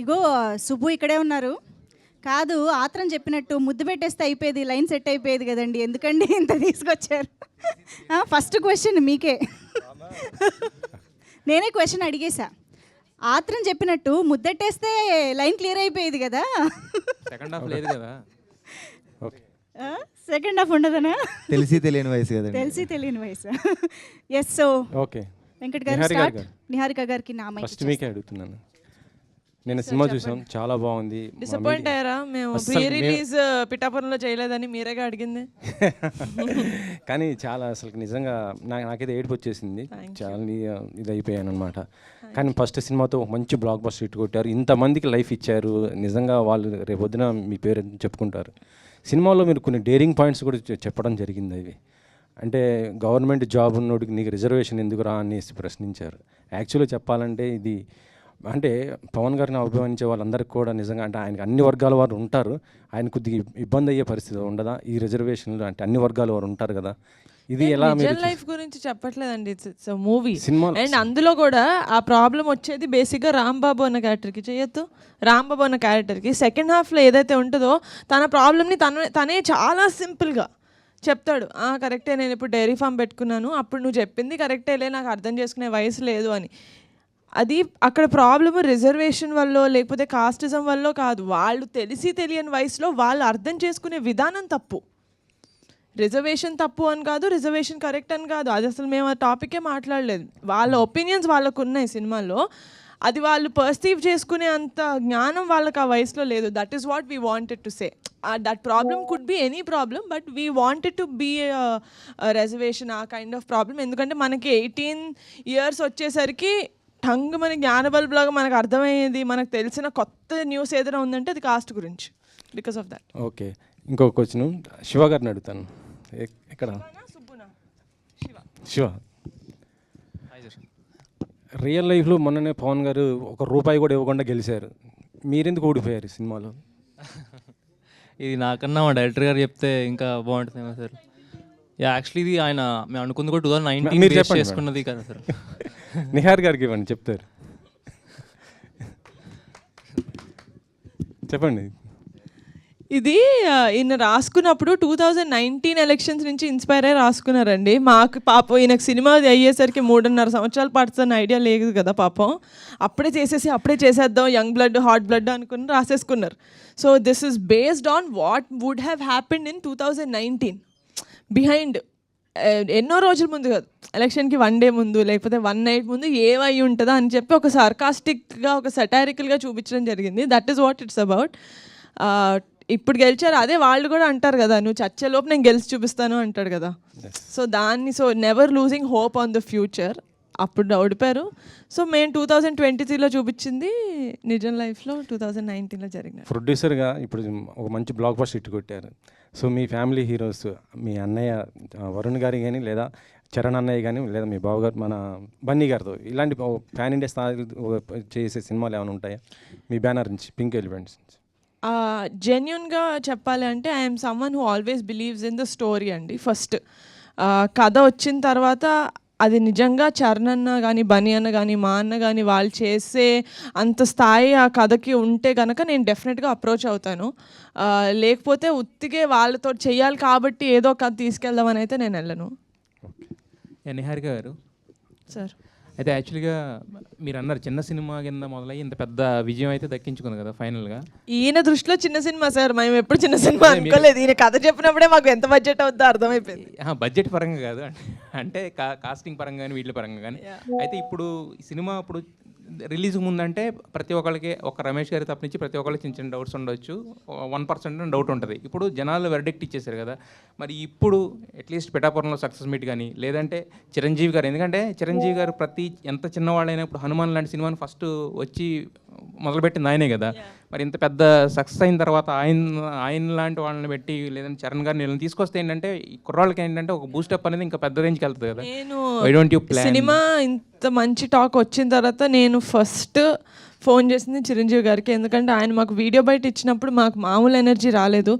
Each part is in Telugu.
ఇగో సుబ్బు ఇక్కడే ఉన్నారు. కాదు ఆత్రం చెప్పినట్టు ముద్దు పెట్టేస్తే అయిపోయేది లైన్ సెట్ అయిపోయేది కదండి. ఎందుకండి ఇంత తీసుకొచ్చారు? ఫస్ట్ క్వశ్చన్ మీకే. నేనే క్వశ్చన్ అడిగేశా ఆత్రం చెప్పినట్టు ముద్దెట్టేస్తే లైన్ క్లియర్ అయిపోయేది కదా? సెకండ్ హాఫ్ లేదు కదా? ఓకే. సెకండ్ హాఫ్ ఉండదనా? తెలిసి తెలియని వయసు కదండి. తెలిసి తెలియని వయసు. Yes so okay. వెంకట్ గారు నిహారిక స్టార్ట్. నిహారిక గారికి నా ఫస్ట్ మీకే అడుగుతున్నాను. నేను సినిమా చూసాం చాలా బాగుంది. డిసప్పాయింట్ అయ్యారా? మేము ప్రీ రిలీజ్ పిఠాపురంలో చేయలేదని మీరేగా అడిగింది? కానీ చాలా అసలు నిజంగా నాకు నాకైతే ఏడుపు వచ్చేసింది. చాలా ని- ఇది అయిపోయాను అనమాట కానీ ఫస్ట్ సినిమాతో మంచి బ్లాక్ బస్టర్ హిట్ కొట్టారు. ఇంతమందికి లైఫ్ ఇచ్చారు. నిజంగా వాళ్ళు రేపొద్దున మీ పేరు చెప్పుకుంటారు. సినిమాలో మీరు కొన్ని డేరింగ్ పాయింట్స్ కూడా చెప్పడం జరిగింది అవి. అంటే గవర్నమెంట్ జాబ్ ఉన్నోడికి నీకు రిజర్వేషన్ ఎందుకు రా అనేసి ప్రశ్నించారు. యాక్చువల్గా చెప్పాలంటే ఇది అంటే పవన్ గారిని అభిమానించే వాళ్ళందరికీ కూడా నిజంగా అంటే ఆయనకి అన్ని వర్గాల వారు ఉంటారు. ఆయన కొద్దిగా ఇబ్బంది అయ్యే పరిస్థితి ఉండదా? ఈ రిజర్వేషన్లు అంటే అన్ని వర్గాల వారు ఉంటారు కదా? ఇది ఎలా లైఫ్ గురించి చెప్పట్లేదండి. ఇట్స్ మూవీ సినిమా అండ్ అందులో కూడా ఆ ప్రాబ్లం వచ్చేది బేసిక్గా రాంబాబు అన్న క్యారెక్టర్కి చేయొద్దు. రాంబాబు అన్న క్యారెక్టర్కి సెకండ్ హాఫ్లో ఏదైతే ఉంటుందో తన ప్రాబ్లమ్ని తన తనే చాలా సింపుల్గా చెప్తాడు. "ఆ, కరెక్టే నేను ఇప్పుడు డైరీ ఫామ్ పెట్టుకున్నాను. అప్పుడు నువ్వు చెప్పింది కరెక్టేలే నాకు అర్థం చేసుకునే వయసు లేదు అని. అది అక్కడ ప్రాబ్లమ్ రిజర్వేషన్ వల్ల లేకపోతే కాస్టిజం వల్ల కాదు. వాళ్ళు తెలిసి తెలియని వయసులో వాళ్ళు అర్థం చేసుకునే విధానం తప్పు. రిజర్వేషన్ తప్పు అని కాదు రిజర్వేషన్ కరెక్ట్ అని కాదు. అది అసలు మేము ఆ టాపికే మాట్లాడలేదు. వాళ్ళ ఒపీనియన్స్ వాళ్ళకు ఉన్నాయి సినిమాలో అది వాళ్ళు పర్సీవ్ చేసుకునే అంత జ్ఞానం వాళ్ళకి ఆ వయసులో లేదు. That is what we wanted to say that problem could be any problem but we wanted to be reservation a kind of problem ఎందుకంటే మనకి ఎయిటీన్ ఇయర్స్ వచ్చేసరికి టంగ్ మన జ్ఞానబల్బులాగా మనకు అర్థమయ్యేది మనకు తెలిసిన కొత్త న్యూస్ ఏదైనా ఉందంటే అది కాస్ట్ గురించి బికాస్ ఆఫ్ దట్ ఓకే ఇంకొక క్వశ్చన్ శివ గారిని అడుగుతాను. ఎక్కడ? శివ. రియల్ లైఫ్లో మొన్ననే పవన్ గారు ఒక రూపాయి కూడా ఇవ్వకుండా గెలిచారు. మీరెందుకు ఓడిపోయారు ఈ సినిమాలో? ఇది నాకన్నా మా డైరెక్టర్ గారు చెప్తే ఇంకా బాగుంటుందేమో సార్. యాక్చువల్లీ ఇది ఆయన మేము అనుకుంది కూడా టూ థౌసండ్ నైన్టీన్ మీరు చెప్పండి చేసుకున్నది కదా సార్. నిహార్ గారికి ఇవ్వండి చెప్తారు. చెప్పండి. ఇది ఆ, ఈయన రాసుకున్నప్పుడు టూ థౌజండ్ నైన్టీన్ ఎలక్షన్స్ నుంచి ఇన్స్పైర్ అయ్యి రాసుకున్నారండి. మాకు పాపం ఈయనకు సినిమా అయ్యేసరికి మూడున్నర సంవత్సరాలు పడుతున్న ఐడియా లేదు కదా పాపం. అప్పుడే చేసేసి అప్పుడే చేసేద్దాం యంగ్ బ్లడ్ హాట్ బ్లడ్ అనుకుని రాసేసుకున్నారు. So this is based on what would have happened in two thousand nineteen behind ఎన్నో రోజుల ముందు కాదు ఎలక్షన్కి వన్ డే ముందు లేకపోతే వన్ నైట్ ముందు ఏమై ఉంటుందా అని చెప్పి ఒక సర్కాస్టిక్గా ఒక సటారికల్గా చూపించడం జరిగింది. That is what it's about ఇప్పుడు గెలిచారు అదే వాళ్ళు కూడా అంటారు కదా నువ్వు చచ్చేలోపు నేను గెలిచి చూపిస్తాను అంటాడు కదా. సో దాన్ని so never losing hope on the future అప్పుడు ఓడిపారు సో మేము టూ థౌజండ్ ట్వంటీ త్రీలో చూపించింది నిజం లైఫ్లో టూ థౌజండ్ నైన్టీన్లో జరిగినది. ప్రొడ్యూసర్గా ఇప్పుడు ఒక మంచి బ్లాక్ బస్టర్ హిట్ కొట్టారు. సో మీ ఫ్యామిలీ హీరోస్ మీ అన్నయ్య వరుణ్ గారి కానీ లేదా చరణ్ అన్నయ్య కానీ లేదా మీ బావగారు మన బన్నీ గారితో ఇలాంటి ఫ్యాన్ ఇండియా స్థాయి చేసే సినిమాలు ఏమైనా ఉంటాయా? మీ బ్యానర్ నుంచి పింక్ ఎలిమెంట్స్ నుంచి. జెన్యున్గా చెప్పాలి అంటే I'm someone who always believes in the story అండి ఫస్ట్ కథ వచ్చిన తర్వాత అది నిజంగా చరణ్ అన్న కానీ బనీ అన్న కానీ మా అన్న కానీ వాళ్ళు చేసే అంత స్థాయి ఆ కథకి ఉంటే కనుక నేను డెఫినెట్గా అప్రోచ్ అవుతాను. లేకపోతే ఉత్తిగే వాళ్ళతో చెయ్యాలి కాబట్టి ఏదో కథ తీసుకెళ్దామని అయితే నేను వెళ్ళను. నిహారిక గారు. సార్. అయితే యాక్చువల్గా మీరు అన్నారు చిన్న సినిమా కింద మొదలై ఇంత పెద్ద విజయం అయితే దక్కించుకుంది కదా ఫైనల్గా. ఈయన దృష్టిలో చిన్న సినిమా సార్. మేము ఎప్పుడు చిన్న సినిమా అనుకోలేదు. ఈయన కథ చెప్పినప్పుడే మాకు ఎంత బడ్జెట్ అవుతుందో అర్థమైపోయింది. బడ్జెట్ పరంగా కాదు. అంటే కాస్టింగ్ పరంగా కానీ వీటి పరంగా కానీ. అయితే ఇప్పుడు ఈ సినిమా ఇప్పుడు రిలీజ్ ముందంటే ప్రతి ఒక్కరికి ఒక రమేష్ గారి తప్పనించి ప్రతి ఒక్కరికి చిన్న చిన్న డౌట్స్ ఉండొచ్చు. వన్ పర్సెంట్ డౌట్ ఉంటుంది. ఇప్పుడు జనాలు వెర్డిక్ట్ ఇచ్చేసారు కదా. మరి ఇప్పుడు అట్లీస్ట్ పిఠాపురంలో సక్సెస్ మీట్ కానీ లేదంటే చిరంజీవి గారు ఎందుకంటే చిరంజీవి గారు ప్రతి ఎంత చిన్నవాళ్ళైనా ఇప్పుడు హనుమాన్ లాంటి సినిమాని ఫస్ట్ వచ్చి మొదలుపెట్టింది ఆయనే కదా. మరి ఇంత పెద్ద సక్సెస్ అయిన తర్వాత ఆయన ఆయన లాంటి వాళ్ళని పెట్టి లేదంటే చరణ్ గారిని వీళ్ళని తీసుకొస్తే ఏంటంటే ఈ కుర్రాళ్ళకి ఏంటంటే ఒక బూస్టప్ అనేది ఇంకా పెద్ద రేంజ్కి వెళ్తుంది కదా. నేను సినిమా ఇంత మంచి టాక్ వచ్చిన తర్వాత నేను ఫస్ట్ ఫోన్ చేసింది చిరంజీవి గారికి. ఎందుకంటే ఆయన మాకు వీడియో బయట ఇచ్చినప్పుడు మాకు మామూలు ఎనర్జీ రాలేదు.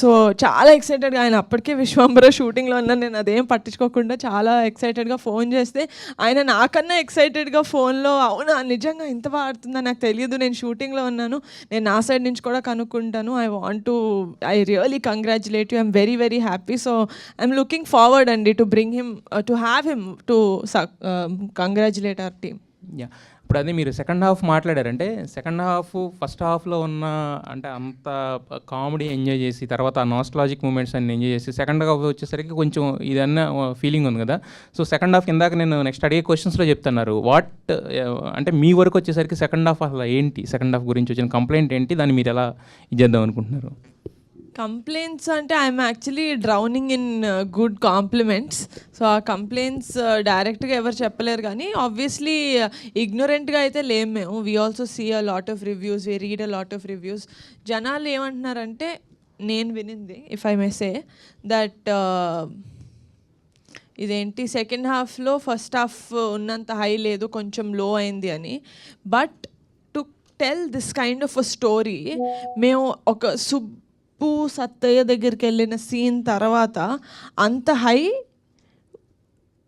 సో చాలా ఎక్సైటెడ్గా ఆయన అప్పటికే విశ్వంబర షూటింగ్లో ఉన్నాను నేను అదేం పట్టించుకోకుండా చాలా ఎక్సైటెడ్గా ఫోన్ చేస్తే ఆయన నాకన్నా ఎక్సైటెడ్గా ఫోన్లో అవునా నిజంగా ఇంత బాగా నాకు తెలియదు నేను షూటింగ్లో ఉన్నాను. నేను నా సైడ్ నుంచి కూడా కనుక్కుంటాను. I want to I really congratulate you I'm very very happy so I'm looking forward అండి to bring him to have him to congratulate our team yeah ఇప్పుడు అదే మీరు సెకండ్ హాఫ్ మాట్లాడారంటే సెకండ్ హాఫ్ ఫస్ట్ హాఫ్లో ఉన్న అంటే అంత కామెడీ ఎంజాయ్ చేసి తర్వాత ఆ మూమెంట్స్ అన్ని ఎంజాయ్ చేసి సెకండ్ హాఫ్ వచ్చేసరికి కొంచెం ఇదన్న ఫీలింగ్ ఉంది కదా. సో సెకండ్ హాఫ్ ఇందాక నేను నెక్స్ట్ అడిగే క్వశ్చన్స్లో చెప్తున్నారు. వాట్ అంటే మీ వరకు వచ్చేసరికి సెకండ్ హాఫ్ అసలు ఏంటి? సెకండ్ హాఫ్ గురించి వచ్చిన కంప్లైంట్ ఏంటి? దాన్ని మీరు ఎలా ఇది చేద్దాం అనుకుంటున్నారు? కంప్లైంట్స్ అంటే I'm actually drowning in good compliments so ఆ కంప్లైంట్స్ డైరెక్ట్గా ఎవరు చెప్పలేరు కానీ ఆబ్వియస్లీ ఇగ్నోరెంట్గా అయితే లేము మేము. We also see a lot of reviews we read a lot of reviews జనాలు ఏమంటున్నారంటే నేను వినింది if I may say that ఇదేంటి సెకండ్ హాఫ్లో ఫస్ట్ హాఫ్ ఉన్నంత హై లేదు కొంచెం లో అయింది అని. But to tell this kind of a story మేము ఒక అప్పు సత్తయ్య దగ్గరికి వెళ్ళిన సీన్ తర్వాత అంత high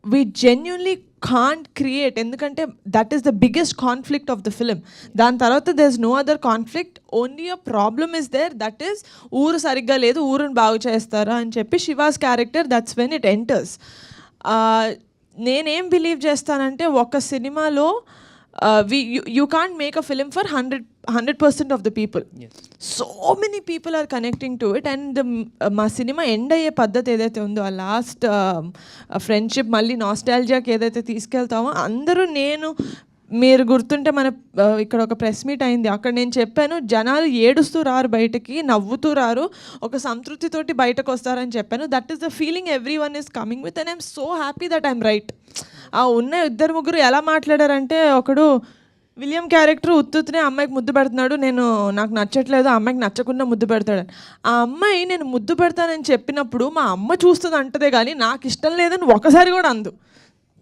we genuinely can't create ఎందుకంటే that is the biggest conflict of the film దాని తర్వాత there is no other conflict only a problem is there that is ఊరు సరిగ్గా లేదు ఊరుని బాగు చేస్తారా అని చెప్పి Shiva's character that's when it enters నేనేం బిలీవ్ చేస్తానంటే ఒక సినిమాలో we you can't make a film for hundred hundred percent of the people so many people are connecting to it and మా సినిమా ఎండ్ అయ్యే పద్ధతి ఏదైతే ఉందో ఆ లాస్ట్ ఫ్రెండ్షిప్ మళ్ళీ నాస్టాలజియాకి ఏదైతే తీసుకెళ్తామో అందరూ నేను మీరు గుర్తుంటే మన ఇక్కడ ఒక ప్రెస్ మీట్ అయింది. అక్కడ నేను చెప్పాను జనాలు ఏడుస్తూ రారు బయటకి నవ్వుతూ రారు ఒక సంతృప్తితోటి బయటకు వస్తారని చెప్పాను. That is the feeling everyone is coming with and I'm so happy that I'm right ఆ ఉన్న ఇద్దరు ముగ్గురు ఎలా మాట్లాడారంటే ఒకడు విలియం క్యారెక్టర్ ఉత్తునే అమ్మాయికి ముద్దు పెడుతున్నాడు నేను నాకు నచ్చట్లేదు ఆ అమ్మాయికి నచ్చకుండా ముద్దు పెడతాడు. ఆ అమ్మాయి నేను ముద్దు పెడతానని చెప్పినప్పుడు మా అమ్మ చూస్తుంది అంటదే కానీ నాకు ఇష్టం లేదని ఒకసారి కూడా అందు.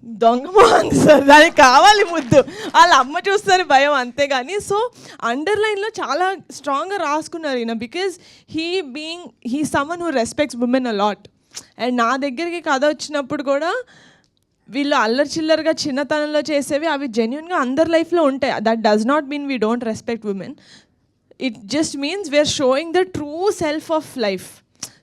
దొంగ మొహం సార్ దానికి కావాలి ముద్దు. వాళ్ళ అమ్మ చూస్తారు భయం అంతేగాని సో అండర్లైన్లో చాలా స్ట్రాంగ్గా రాసుకున్నారు ఈయన because he being he someone who respects women a lot. And నా దగ్గరికి కథ వచ్చినప్పుడు కూడా వీళ్ళు అల్లరి చిల్లరగా చిన్నతనంలో చేసేవి అవి జెన్యున్గా అందరి లైఫ్లో ఉంటాయి. That does not mean we don't respect women it just means we're showing the true self of life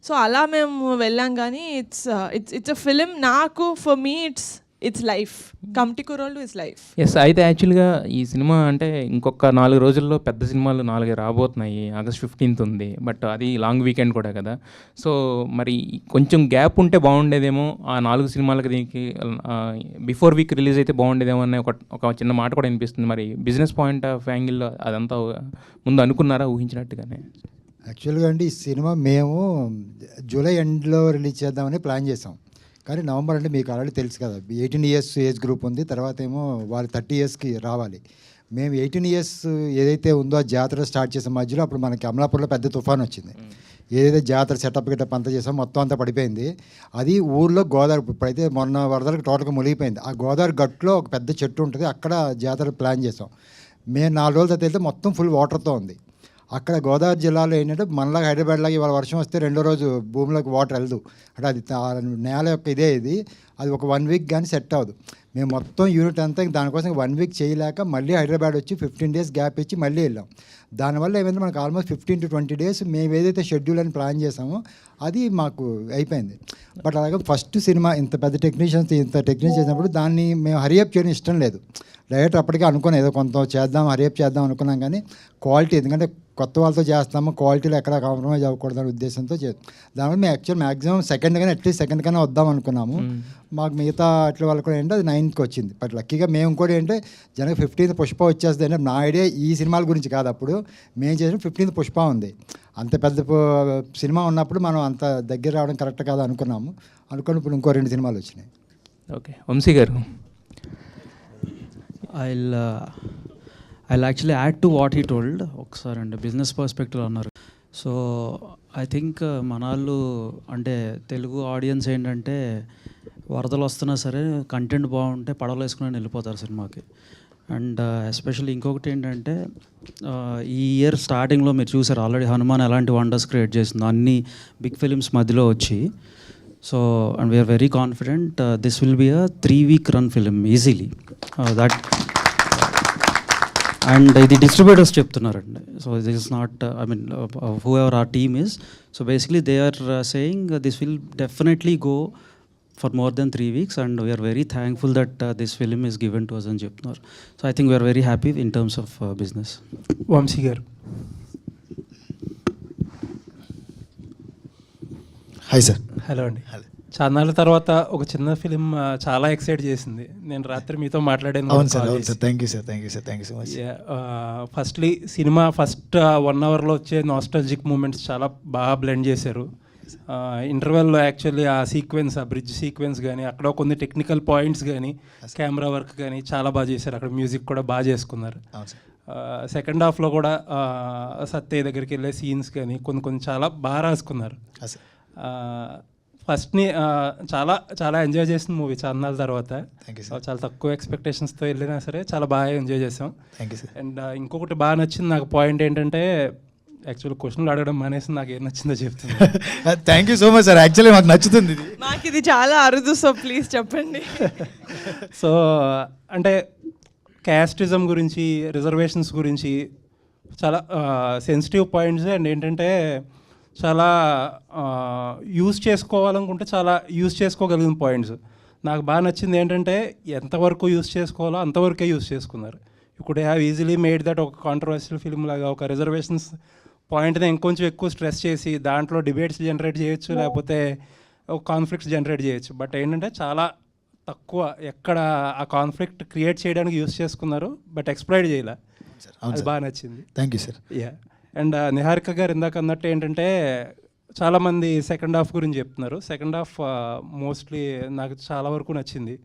so అలా మేము వెళ్ళాం కానీ it's it's it's a film నాకు for me it's it's life committee Kurrollu it's life yes అయితే యాక్చువల్గా ఈ సినిమా అంటే ఇంకొక నాలుగు రోజుల్లో పెద్ద సినిమాలు నాలుగు రాబోతున్నాయి. ఆగస్ట్ ఫిఫ్టీన్త్ ఉంది. బట్ అది లాంగ్ వీకెండ్ కూడా కదా. సో మరి కొంచెం గ్యాప్ ఉంటే బాగుండేదేమో ఆ నాలుగు సినిమాలకి దీనికి బిఫోర్ వీక్ రిలీజ్ అయితే బాగుండేదేమో అనే ఒక ఒక చిన్న మాట కూడా వినిపిస్తుంది. మరి బిజినెస్ పాయింట్ ఆఫ్ యాంగిల్లో అదంతా ముందు అనుకున్నారా? ఊహించినట్టుగానే. యాక్చువల్గా అండి ఈ సినిమా మేము జూలై ఎండ్లో రిలీజ్ చేద్దామని ప్లాన్ చేసాం. కానీ నవంబర్ అంటే మీకు ఆల్రెడీ తెలుసు కదా ఎయిటీన్ ఇయర్స్ ఏజ్ గ్రూప్ ఉంది తర్వాత ఏమో వాళ్ళు థర్టీ ఇయర్స్కి రావాలి. మేము ఎయిటీన్ ఇయర్స్ ఏదైతే ఉందో ఆ జాతర స్టార్ట్ చేసే మధ్యలో అప్పుడు మనకి అమలాపూర్లో పెద్ద తుఫాన్ వచ్చింది. ఏదైతే జాతర సెటప్ గిటప్ అంతా చేసాం మొత్తం అంతా పడిపోయింది. అది ఊర్లో గోదావరి ఇప్పుడైతే మొన్న వరదలకు టోటల్గా మునిగిపోయింది. ఆ గోదావరి గట్టులో ఒక పెద్ద చెట్టు ఉంటుంది అక్కడ జాతర ప్లాన్ చేసాం. మేము నాలుగు రోజుల తర్వాత వెళ్తే మొత్తం ఫుల్ వాటర్తో ఉంది. అక్కడ గోదావరి జిల్లాలో ఏంటంటే మనలాగా హైదరాబాద్లాగా ఇవాళ వర్షం వస్తే రెండో రోజు భూమిలోకి వాటర్ వెళ్ళదు. అంటే అది నేల యొక్క ఇదే ఇది. అది ఒక వన్ వీక్ కానీ సెట్ అవ్వదు. మేము మొత్తం యూనిట్ అంతా దానికోసం వన్ వీక్ చేయలేక మళ్ళీ హైదరాబాద్ వచ్చి ఫిఫ్టీన్ డేస్ గ్యాప్ ఇచ్చి మళ్ళీ వెళ్ళాం. దానివల్ల ఏమైంది? మనకు almost fifteen to twenty days మేము ఏదైతే షెడ్యూల్ అని ప్లాన్ చేసామో అది మాకు అయిపోయింది. బట్ అలాగే ఫస్ట్ సినిమా ఇంత పెద్ద టెక్నీషియన్స్ ఇంత టెక్నీషియన్ చేసినప్పుడు దాన్ని మేము హరియప్ చేయడం ఇష్టం లేదు. డైరెక్టర్ అప్పటికే అనుకున్నాం ఏదో కొంత చేద్దాం హరియప్ చేద్దాం అనుకున్నాం కానీ క్వాలిటీ ఎందుకంటే కొత్త వాళ్ళతో చేస్తాము క్వాలిటీలో ఎక్కడ కాంప్రమైజ్ అవ్వకూడదు అనే ఉద్దేశంతో చే దానివల్ల మేము యాక్చువల్ మ్యాక్సిమం సెకండ్ కానీ అట్లీస్ట్ సెకండ్ కన్నా వద్దాం అనుకున్నాము. మాకు మిగతా అట్ల వాళ్ళు కూడా ఏంటంటే అది నైన్త్కి వచ్చింది. బట్ లక్కీగా మేము కూడా ఏంటంటే జనకి ఫిఫ్టీన్త్ పుష్ప వచ్చేస్తుంది అంటే నా ఐడియా ఈ సినిమాల గురించి కాదు అప్పుడు. మేము చేసిన ఫిఫ్టీన్త్ పుష్ప ఉంది. అంత పెద్ద సినిమా ఉన్నప్పుడు మనం అంత దగ్గర రావడం కరెక్ట్ కాదు అనుకున్నాము. అనుకుని ఇప్పుడు ఇంకో రెండు సినిమాలు వచ్చినాయి. ఓకే వంశీ గారు. I'll I'll actually add to what he told ఒకసారి అండి బిజినెస్ పర్స్పెక్టివ్ అన్నారు. సో ఐ థింక్ uh, మన వాళ్ళు అంటే తెలుగు ఆడియన్స్ ఏంటంటే వరదలు వస్తున్నా సరే కంటెంట్ బాగుంటే పడవలు వేసుకుని వెళ్ళిపోతారు సినిమాకి. అండ్ ఎస్పెషల్లీ uh, ఇంకొకటి ఏంటంటే uh, ఈ ఇయర్ స్టార్టింగ్లో మీరు చూసారు ఆల్రెడీ హనుమాన్ ఎలాంటి వండర్స్ క్రియేట్ చేసిందో అన్ని బిగ్ ఫిలిమ్స్ మధ్యలో వచ్చి. So and we're very confident this will be a three week run film easily that and ఇది డిస్ట్రిబ్యూటర్స్ చెప్తున్నారండి. So this is not I mean whoever our team is so basically they are saying this will definitely go for more than three weeks and we're very thankful that this film is given to us అని చెప్తున్నారు. So I think we're very happy in terms of business Vamsi గారు. హాయ్ సార్ హలో అండి. చాన్నాళ్ళ తర్వాత ఒక చిన్న ఫిలిం చాలా ఎక్సైట్ చేసింది. నేను రాత్రి మీతో మాట్లాడాను అవును సార్ అవును sir. Thank you sir thank you sir thank you so much firstly cinema first one అవర్లో వచ్చే నాస్టాలజిక్ మూమెంట్స్ చాలా బాగా బ్లెండ్ చేశారు. ఇంటర్వెల్లో యాక్చువల్లీ ఆ సీక్వెన్స్ ఆ బ్రిడ్జ్ సీక్వెన్స్ కానీ అక్కడ కొన్ని టెక్నికల్ పాయింట్స్ కానీ కెమెరా వర్క్ కానీ చాలా బాగా చేశారు. అక్కడ మ్యూజిక్ కూడా బాగా చేసుకున్నారు. సెకండ్ హాఫ్లో కూడా సత్య దగ్గరికి వెళ్ళే సీన్స్ కానీ కొన్ని కొన్ని చాలా బాగా రాసుకున్నారు. ఫస్ట్ని చాలా చాలా ఎంజాయ్ చేసిన మూవీ చాన్నాళ్ళ తర్వాత. చాలా తక్కువ ఎక్స్పెక్టేషన్స్తో వెళ్ళినా సరే చాలా బాగా ఎంజాయ్ చేసాం. అండ్ ఇంకొకటి బాగా నచ్చింది నాకు పాయింట్ ఏంటంటే యాక్చువల్ క్వశ్చన్లు అడగడం మానేసి నాకు ఏం నచ్చిందో చెప్తుంది thank you so much sir actually మాకు నచ్చుతుంది ఇది. మాకు ఇది చాలా అరుదు సో ప్లీజ్ చెప్పండి. సో అంటే క్యాస్టిజం గురించి రిజర్వేషన్స్ గురించి చాలా సెన్సిటివ్ పాయింట్స్ అండ్ ఏంటంటే చాలా యూజ్ చేసుకోవాలనుకుంటే చాలా యూజ్ చేసుకోగలిగిన పాయింట్స్ నాకు బాగా నచ్చింది ఏంటంటే ఎంతవరకు యూజ్ చేసుకోవాలో అంతవరకే యూజ్ చేసుకున్నారు. ఇప్పుడు హ్యావ్ ఈజీలీ మేడ్ దట్ ఒక కాంట్రవర్షియల్ ఫిల్మ్ లాగా ఒక రిజర్వేషన్స్ పాయింట్ని ఇంకొంచెం ఎక్కువ స్ట్రెస్ చేసి దాంట్లో డిబేట్స్ జనరేట్ చేయొచ్చు లేకపోతే ఒక కాన్ఫ్లిక్ట్స్ జనరేట్ చేయొచ్చు. బట్ ఏంటంటే చాలా తక్కువ ఎక్కడ ఆ కాన్ఫ్లిక్ట్ క్రియేట్ చేయడానికి యూస్ చేసుకున్నారు బట్ ఎక్స్ప్లైడ్ చేయలే. అది బాగా నచ్చింది. Thank you sir yeah and Niharika గారు ఇందాక అన్నట్టు ఏంటంటే చాలామంది సెకండ్ హాఫ్ గురించి చెప్తున్నారు. సెకండ్ హాఫ్ మోస్ట్లీ నాకు చాలా వరకు నచ్చింది.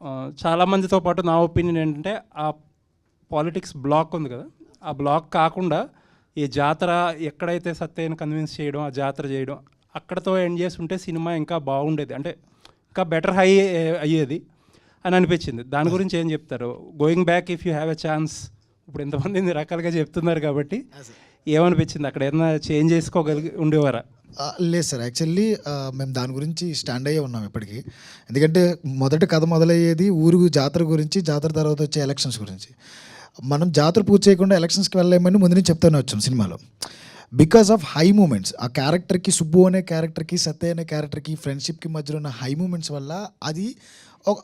చాలామందితో చాలా మందితో పాటు నా ఒపీనియన్ ఏంటంటే ఆ పాలిటిక్స్ బ్లాక్ ఉంది కదా. ఆ బ్లాక్ కాకుండా ఈ జాతర ఎక్కడైతే సత్యని కన్విన్స్ చేయడం ఆ జాతర చేయడం అక్కడతో ఎండ్ చేసి ఉంటే సినిమా ఇంకా బాగుండేది. అంటే ఇంకా బెటర్ హై అయ్యేది అని అనిపించింది. దాని గురించి ఏం చెప్తారు? Going back if you have a chance ఇప్పుడు ఎంతమంది ఇన్ని రకాలుగా చెప్తున్నారు కాబట్టి ఏమనిపించింది? అక్కడ ఏదైనా చేంజ్ చేసుకోగలిగి ఉండేవారా? లేదు సార్. యాక్చువల్లీ మేము దాని గురించి స్టాండ్ అయ్యే ఉన్నాం ఇప్పటికీ. ఎందుకంటే మొదటి కథ మొదలయ్యేది ఊరు జాతర గురించి జాతర తర్వాత వచ్చే ఎలక్షన్స్ గురించి. మనం జాతర పూర్తి చేయకుండా ఎలక్షన్స్కి వెళ్ళలేమని ముందు నుంచి చెప్తూనే వచ్చాం సినిమాలో. Because of high moments. ఆ క్యారెక్టర్కి సుబ్బు అనే క్యారెక్టర్కి సత్య అనే క్యారెక్టర్కి ఫ్రెండ్షిప్కి మధ్యలో ఉన్న హై మూమెంట్స్ వల్ల అది ఒక